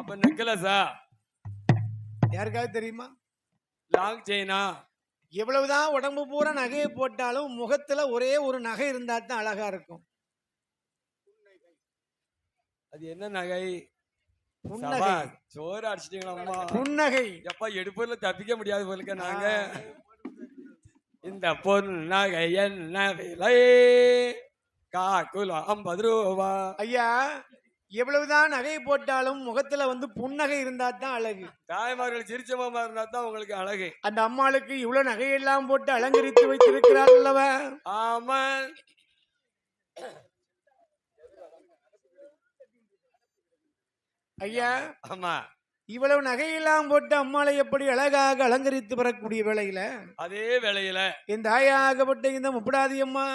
அப்ப நெக்லஸா யாருக்காவது தெரியுமா? லாங் செயினா எவ்வளவுதான் உடம்பு பூரா நகையை போட்டாலும் முகத்துல ஒரே ஒரு நகை இருந்தா தான் அழகா இருக்கும். அது என்ன நகை? புன்னகை. சோறு அடிச்சிட்டீங்களா அம்மா? புன்னகை. எப்பா எடுப்புல தப்பிக்க முடியாது போலுக்க நாங்க. இந்த பொன்னகை என்ன விலை? காக்குல ஐம்பது ரூபா. ஐயா எவ்வளவுதான் நகை போட்டாலும் முகத்துல வந்து புன்னகை இருந்தா தான் அழகு. தாய்மார்கள் சிரிச்ச மாமா இருந்தா தான் உங்களுக்கு அழகு. அந்த அம்மாளுக்கு இவ்வளவு நகையெல்லாம் போட்டு அலங்கரித்து வைத்திருக்கிறாள் அல்லவா ஆமா ஐயா ஆமா. இவ்வளவு நகையெல்லாம் போட்டு அம்மாளை எப்படி அழகாக அலங்கரித்து வரக்கூடிய வேளையில? அதே வேளையில. இந்த தாயாகப்பட்ட இந்த முப்படாதி அம்மா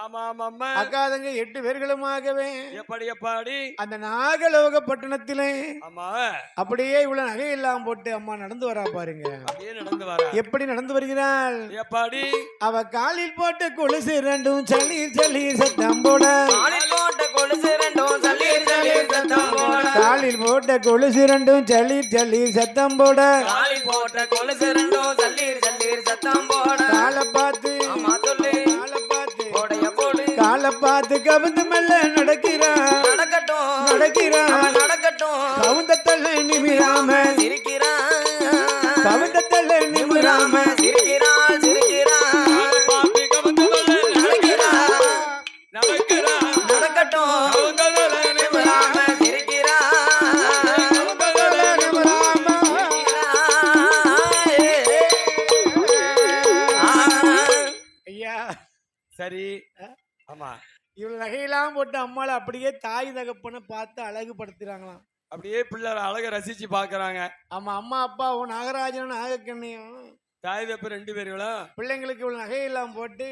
ஆமா ஆமா ஆமா அக்காதங்க எட்டு பேர்களுமாகவே எப்படி எப்பாடி? அந்த நாகலோக பட்டணத்திலே ஆமா. அப்படியே இவ்வளவு நகையெல்லாம் போட்டு அம்மா நடந்து வரா பாருங்க. நடந்து வர. எப்படி நடந்து வருகிறாள்? எப்பாடி? அவ காலில் போட்ட கொலுசு ரெண்டும் சளீர் சளீர் சத்தம் போட. காலில் போட்ட கொலுசு ரெண்டும் சல்லீர் சல்லீர் சத்தம் போட. காலில் போட்ட கொலுசு ரெண்டும் சளீர் சளீர் சத்தம் போட. காலை பார்த்து காலை பார்த்து போடைய போடு காலை பார்த்து கவுந்து மெல்ல நடக்கிறான் நடக்கட்டும். நடக்கிறான் நடக்கட்டும். கவுந்தத்தல்ல நிமிராம ஆமா. இவ்வளவு நகையெல்லாம் போட்டு அம்மாளை அப்படியே தாய் தகப்பனை பார்த்து அழகுபடுத்துறாங்களாம். அப்படியே பிள்ளைற அழக ரசிச்சு பாக்குறாங்க ஆமா அம்மா அப்பாவும் நாகராஜனும் நாகக்கண்ணியும். தாய் தப்பு ரெண்டு பேர்களும் பிள்ளைங்களுக்கு இவ்வளவு நகையெல்லாம் போட்டு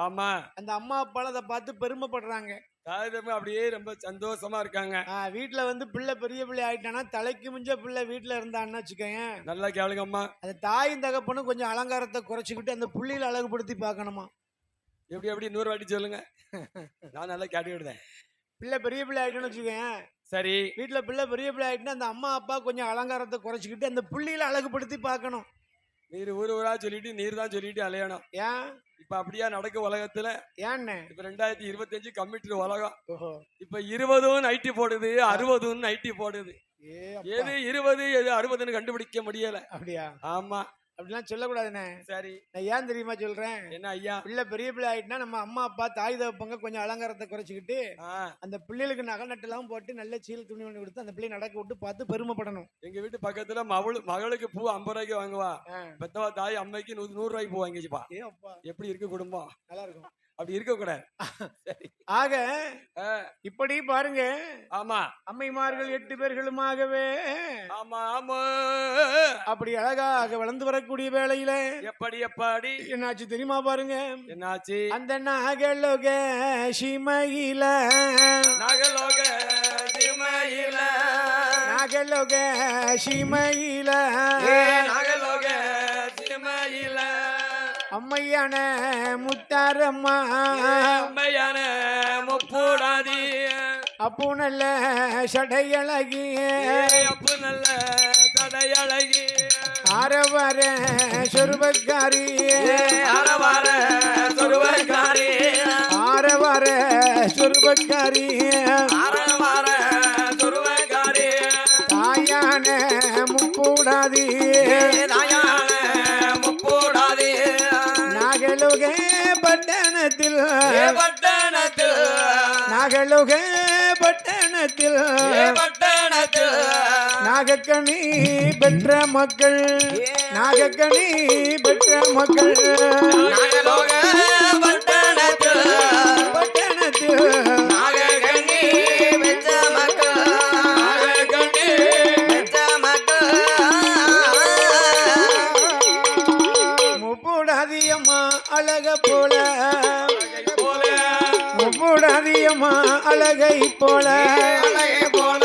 ஆமா. அந்த அம்மா அப்பால அதை பார்த்து பெருமைப்படுறாங்க. தாய் தப்பு அப்படியே ரொம்ப சந்தோஷமா இருக்காங்க. ஆ, வீட்ல வந்து பிள்ளை பெரிய பிள்ளை ஆயிட்டானா தலைக்கு மிஞ்ச பிள்ளை வீட்ல இருந்தான்னு வச்சுக்கோயேன். நல்லா கேளுங்க அம்மா அந்த தாயும் தகப்பனும் கொஞ்சம் அலங்காரத்தை குறைச்சிக்கிட்டு அந்த புள்ளியில அழகுபடுத்தி பார்க்கணுமா? எப்படி எப்படி? நூறு வாட்டி சொல்லுங்க. நான் நல்லா கேட்டுக்கிட்டேன். பிள்ளை பெரிய பிள்ளை ஆயிட்டோன்னு வச்சுக்கோயேன். சரி. வீட்ல பிள்ளை பெரிய பிள்ளை ஆயிட்டுனா அந்த அம்மா அப்பா கொஞ்சம் அலங்காரத்தை குறைச்சிக்கிட்டு அந்த புள்ளியில அழகுபடுத்தி பார்க்கணும். நீர் ஊர் ஊரா சொல்லிட்டு நீர் தான் சொல்லிட்டு அலையணும். ஏன்? இப்ப அப்படியா நடக்க உலகத்துல? ஏன்னு? இப்ப ரெண்டாயிரத்தி இருபத்தஞ்சு கம்ப்யூட்டர் உலகம். இப்ப இருபதும் நைட்டி போடுது அறுபதும் நைட்டி போடுது. எது இருபது எது அறுபதுன்னு கண்டுபிடிக்க முடியல. அப்படியா? ஆமா. அப்படிலாம் சொல்லக்கூடாதுண்ணே. சரி. நான் ஏன் தெரியுமா சொல்றேன்? என்ன ஐயா? பிள்ளை பெரிய பிள்ளை ஆயிட்டுனா நம்ம அம்மா அப்பா தாய் தகப்பங்க கொஞ்சம் அலங்காரத்தை குறைச்சிக்கிட்டு அந்த பிள்ளைகளுக்கு நகை நட்டெல்லாம் போட்டு நல்ல சீல் துணி ஒன்று கொடுத்து அந்த பிள்ளை நடக்க விட்டு பார்த்து பெருமைப்படணும். எங்க வீட்டு பக்கத்துல மவளு மகளுக்கு பூ ஐம்பது ரூபாய்க்கு வாங்குவா. பெத்தவா தாய் அம்மைக்கு நூறு நூறு ரூபாய்க்கு பூ வாங்கிச்சுப்பா எப்படி இருக்கு குடும்பம்? நல்லா இருக்கும். அப்படி இருக்க கூடாது சரி. ஆக இப்படி பாருங்க. ஆமா. அம்மைமார்கள் எட்டு பேர்களுமாகவே ஆமா ஆமா. அப்படி அழகாக வளர்ந்து வரக்கூடிய வேளையில எப்படி எப்படி? என்னாச்சு தெரியுமா பாருங்க? என்னாச்சு? அந்த நாகலோக சிமையில நகலோக சிமையில நாகலோக சிமையில நகலோக சிமையில அம்மையான முத்தாரம்மா. அம்மையான முப்பூடாதி. அப்போ நல்ல சடையழகி. அப்பு நல்ல தடையழகி ஆரவார சொருபக்காரி. அரவார சொருவக்காரி ஆரவார சொருபக்காரி. ஆரவார சொருவக்காரி தாயான முக்கூடாதி பட்டணத்தில். பட்டணத்தில். நாகலோக பட்டணத்தில். பட்டணத்தில். நாகக்கனி பெற்ற மக்கள். நாகக்கனி பெற்ற மக்கள். நாகலோக பட்டணத்தில். அழகை போல அழகே போல.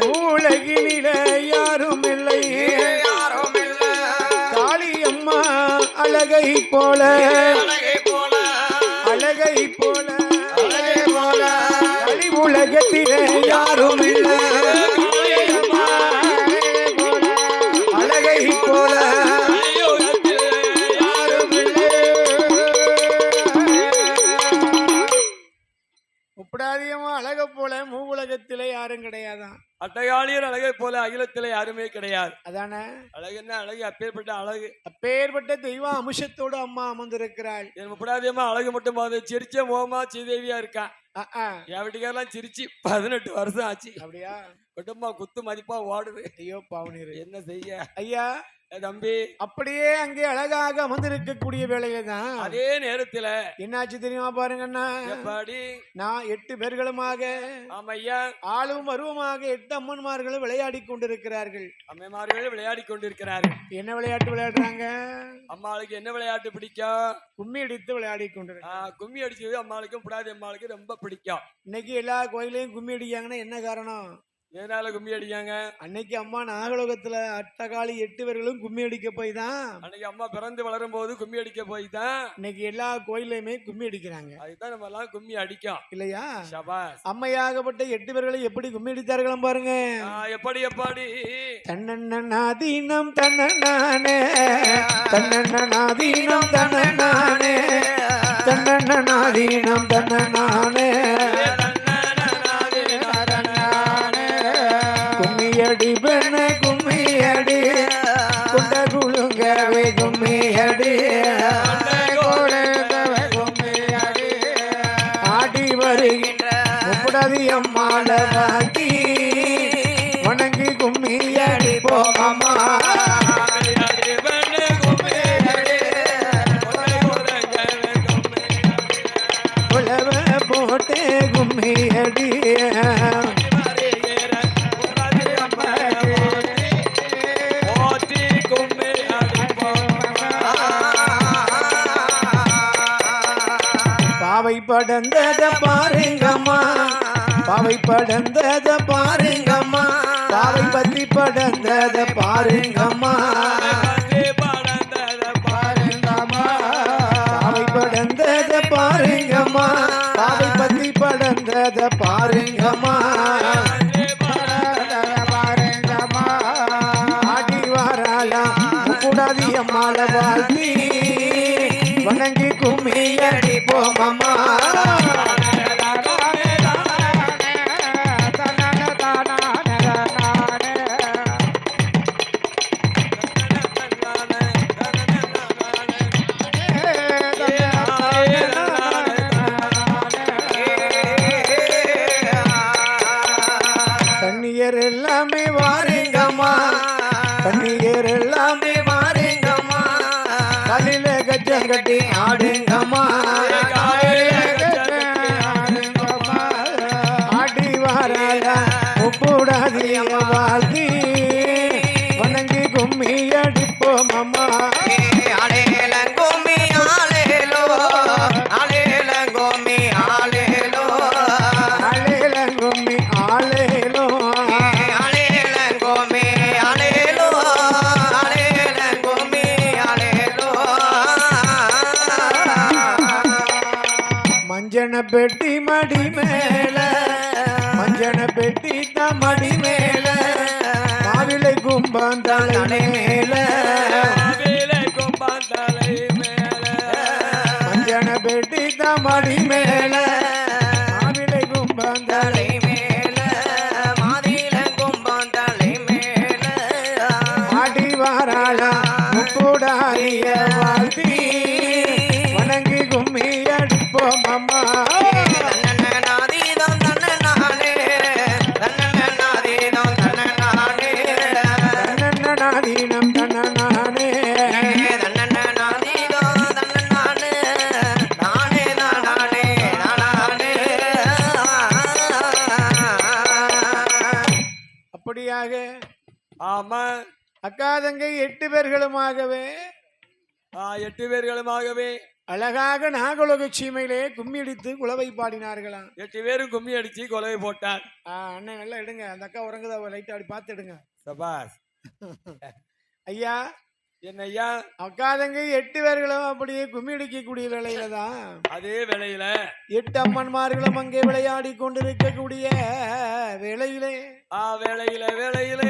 மூலகினில யாரும் இல்லை யாரும் இல்ல காளியம்மா அழகை போல அட்டகாளியர் அழகை போல அகிலத்திலே யாருமே கிடையாது. அதானே? அழகுன்னா அழகு அப்பேற்பட்ட அழகு. அப்பேற்பட்ட தெய்வ அம்சத்தோடு அம்மா அமர்ந்திருக்கிறாள். என் முப்படாதியமா அழகு மட்டும் அது சிரிச்ச மோகமா சீதேவியா அஹ். என் வீட்டுக்காரெல்லாம் சிரிச்சு பதினெட்டு வருஷம் ஆச்சு. அப்படியா? குடும்பம் குத்து மதிப்பா ஓடுது. ஐயோ பாவனீர் என்ன செய்ய? ஐயா தம்பி. அப்படியே அங்கே அழகாக அமர்ந்திருக்கக்கூடிய வேலையில தான் அதே நேரத்துல என்னாச்சு தெரியுமா பாருங்கண்ணா நான் எட்டு பேர்களுமாக ஆமையா? ஆளும் அருவமாக எட்டு அம்மன்மார்களும் விளையாடி கொண்டிருக்கிறார்கள். அம்மைமார்கள் விளையாடி கொண்டிருக்கிறார்கள். என்ன விளையாட்டு விளையாடுறாங்க? அம்மாளுக்கு என்ன விளையாட்டு பிடிக்கும்? கும்மி அடித்து விளையாடி ஆ, கும்மி அடிச்சது அம்மாளுக்கும் புடாதி அம்மாளுக்கும் ரொம்ப பிடிக்கும். இன்னைக்கு எல்லா கோயிலையும் கும்மி அடிக்காங்கன்னா என்ன காரணம்? எதனால கும்மி அடிக்காங்க அன்னைக்கு அம்மா நாகலோகத்துல அட்டகாளி எட்டு பேர்களும் கும்மி அடிக்க போய் தான் அன்னைக்கு அம்மா பிறந்து வளரும் போது கும்மி அடிக்க போய் தான் இன்னைக்கு எல்லா கோயிலையுமே கும்மி அடிக்கிறாங்க. அதுதான் நம்ம எல்லாம் கும்மி அடிக்கும். இல்லையா? சபாஸ் அம்மையாகப்பட்ட எட்டு பேர்களை எப்படி கும்மி அடித்தார்களாம் பாருங்க. எப்படி எப்படி? தன்னண்ணாதீனம் தன்னண்ணானே. தன்னண்ணாதீனம் தன்னண்ணானே. தன்னண்ணாதீனம் தன்னண்ணானே. வருகின்ற முப்படாதி அம்மாள வணங்கி கும்மியடி படந்தத பாருங்கம்மா. பாவை படந்தத பாருங்கம்மா. பாவை பத்தி படந்தத பாருங்கம்மா. பாருங்கம்மா படந்தத பாருங்கம்மா. பாவை பத்தி படந்தத பாருங்கம்மா. பாருங்கம்மா ஆடி வாராளா கூடாதி கும்மி அடிப்போம் கஜம் ஆடுங்கம்மா. மஞ்சன பெட்டி மடி மேல மஞ்சன பெட்டி தான் மடி மேல மாவிளை கும்பம் தலை மேல மஞ்சன பெட்டி தான் மடி மேல மாவிளை கும்பம் தலை ஆடி வாராளா முக்கூடாரிய வாழ்த்தி. தன்னண்ணானே அப்படியாக ஆமா அக்கா தங்கை எட்டு பேர்களுமாகவே ஆ, எட்டு பேர்களுமாகவே அழகாக நாகலோக சீமையிலே கும்மி அடித்து குலவை பாடினார்களாம். எட்டு பேரும் கும்மி அடிச்சு கொலை போட்டார் அண்ணன் நல்லா எடுங்க. அந்த அக்கா உறங்குதா? லைட்டா அப்படி பார்த்து எடுங்க சபாஸ் ஐயா. என்ன ஐயா அக்கா தங்கை எட்டு பேர்களும் அப்படியே கும்மி அடிக்கக்கூடிய வேலையில தான் அதே வேளையில எட்டு அம்மன்மார்களும் அங்கே விளையாடி கொண்டிருக்கக்கூடிய வேளையிலே. ஆ வேளையில வேளையில.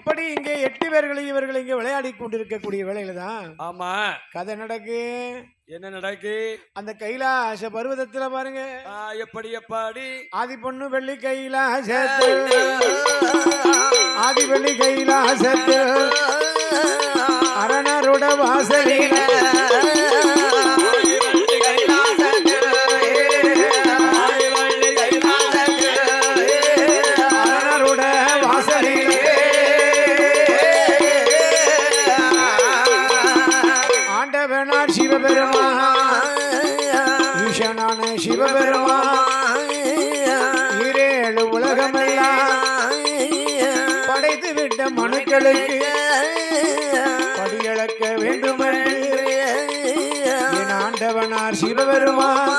இப்படி இங்கே எட்டு பேர்கள் இவர்கள் இங்கே விளையாடி கொண்டிருக்கக்கூடிய வேளையில தான் ஆமா கதை நடக்கு என்ன நடக்கு அந்த கைலாச பர்வதத்துல பாருங்க எப்படி எப்படி ஆதி பொண்ணு வெள்ளி கைலாசத்தில் ஆதி வெள்ளி கைலாசத்தில் அரணருட வாசலில சிவபெருமான். ஈசனான சிவபெருமான். ஈரேழு உலகமெல்லாம் படைத்து விட்ட மனுக்களுக்கு படியளக்க வேண்டுமென்று. என் ஆண்டவனார் சிவபெருமான்.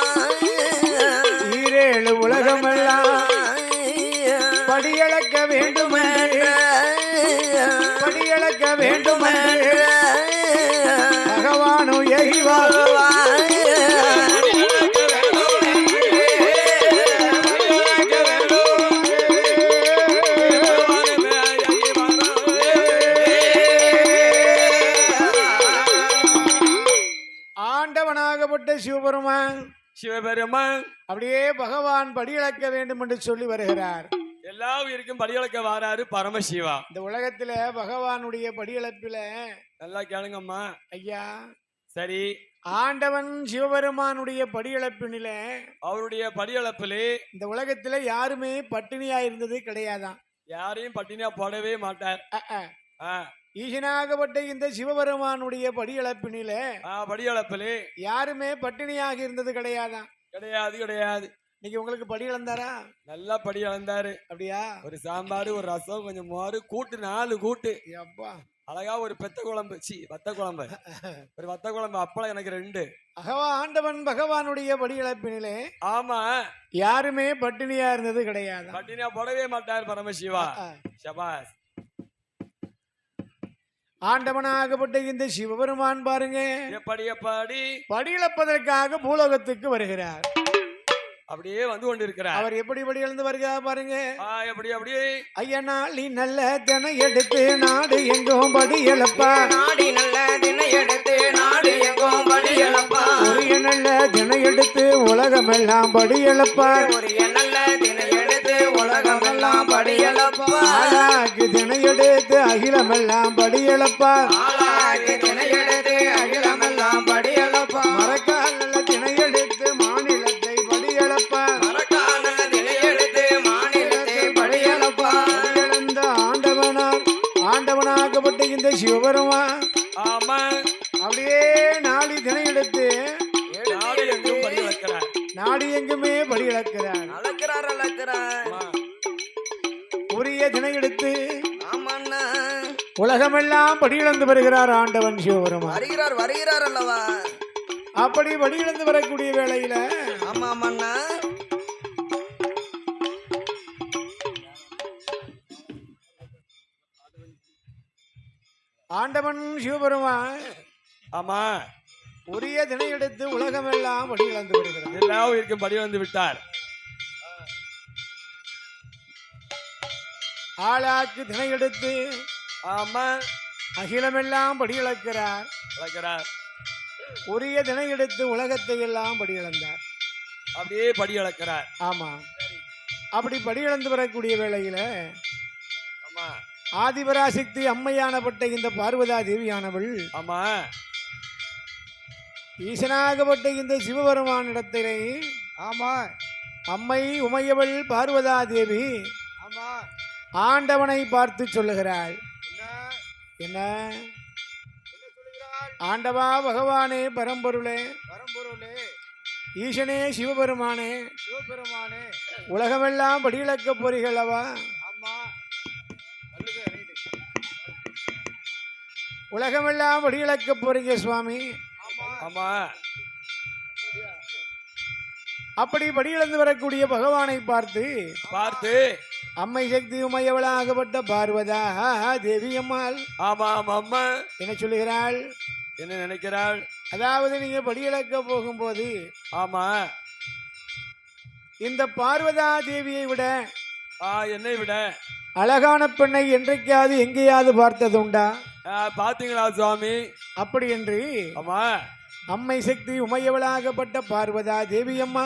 சிவபெருமான் அப்படியே பகவான் படியளக்க வேண்டும் என்று சொல்லி வருகிறார். எல்லா உயிருக்கும் படியளக்க வாராரு பரமசிவா. இந்த உலகத்துல பகவானுடைய படியளப்பில நல்லா கேளுங்கம்மா. ஐயா சரி. ஆண்டவன் சிவபெருமானுடைய படியளப்பினில அவருடைய படியளப்பிலே இந்த உலகத்துல யாருமே பட்டினியா இருந்தது கிடையாதாம். யாரையும் பட்டினியா போடவே மாட்டார். ஈசனாகப்பட்ட இந்த சிவபெருமானுடைய படியளப்பினில ஆ, படியளப்பிலே. யாருமே பட்டினியாக இருந்தது கிடையாதாம் கிடையாது கிடையாது. இன்னைக்கு உங்களுக்கு படி இழந்தாரா நல்லா படி அளந்தாரு அப்படியா? ஒரு சாம்பார் ஒரு ரசம் கொஞ்சம் மோரு கூட்டு நாலு கூட்டு. அப்பா அழகா ஒரு பெத்த குழம்பு. சி வத்த குழம்பு. ஒரு வத்த குழம்பு அப்பளம் எனக்கு ரெண்டு. அகவா ஆண்டவன் பகவானுடைய படியளப்பினிலே ஆமா. யாருமே பட்டினியா இருந்தது கிடையாதாம் பட்டினியா போடவே மாட்டார் பரமசிவா. சபாஸ் ஆண்டவனாகப்பட்ட இந்த சிவபெருமான் பாருங்க. எப்படி படியிழப்பதற்காக பூலோகத்துக்கு வருகிறார். அப்படியே வந்து கொண்டிருக்கிறார். அவர் எப்படி படி எழுந்து வருகிறார் பாருங்க. ஆ, எப்படி அப்படி. நீ நல்ல தினை எடுத்து நாடு எங்கும் படி இழப்பா நாடி நல்ல தினை எடுத்து நாடு எங்கும் படி இழப்பா உரிய நல்ல தினை எடுத்து உலகமெல்லாம் படி இழப்பார் உரிய நல்ல தினை எடுத்து உலகமெல்லாம் படி இழப்பா ஆளாக்கு அகிலமெல்லாம் படி உலகமெல்லாம் படி இழந்து வருகிறார் ஆண்டவன் சிவபெருமான். வருகிறார் வருகிறார் அல்லவா? அப்படி படி இழந்து வரக்கூடிய வேளையில ஆமா ஆமாண்ணா. ஆண்டவன் சிவபெருமான் ஆமா. உரிய தினை எடுத்து உலகமெல்லாம் படி இழந்து வருகிறார். எல்லா உயிருக்கும் படி வந்து விட்டார். ஆளாக்கு தினை எடுத்து ஆமா. அகிலமெல்லாம் படி இழக்கிறார் உரிய தினை எடுத்து உலகத்தை எல்லாம் படி இழந்தார் அப்படியே படி அளக்கிறார் ஆமா அப்படி படி இழந்து வரக்கூடிய வேளையில ஆமா. ஆதிபராசக்தி அம்மையானப்பட்ட இந்த பார்வதா தேவியானவள் ஆமா. ஈசனாகப்பட்ட இந்த சிவபெருமானிடத்திலே ஆமா. அம்மை உமையவள் பார்வதா தேவி ஆமா. ஆண்டவனை பார்த்து சொல்லுகிறாள். என்ன? ஆண்டவா பகவானே பரம்பொருளே. பரம்பொருளே. ஈசனே சிவபெருமானே. சிவபெருமானே. உலகமெல்லாம் படியிழக்கப் போறீங்களவா ஆமா. நல்லது ரைட்டு உலகமெல்லாம் படியிழக்கப் போறீங்க சுவாமி. ஆமா. ஆமா. அப்படி படியிழந்து வரக்கூடிய பகவானை பார்த்து பார்த்து அம்மை சக்தி உமையவளாகப்பட்ட பார்வதா? தேவி அம்மாள். ஆமா ஆமா அம்மா. என்ன சொல்லுகிறாள்? என்ன நினைக்கிறாள்? அதாவது நீங்க படியிழக்க போகும்போது ஆமா. இந்த பார்வதா தேவியை விட ஆ என்னை விட. அழகான பெண்ணை என்றைக்காவது எங்கேயாவது பார்த்ததுண்டா? ஆ, பாத்தீங்களா சுவாமி? அப்படி என்று ஆமா. அம்மை சக்தி உமையவளாகப்பட்ட பார்வதா தேவி அம்மா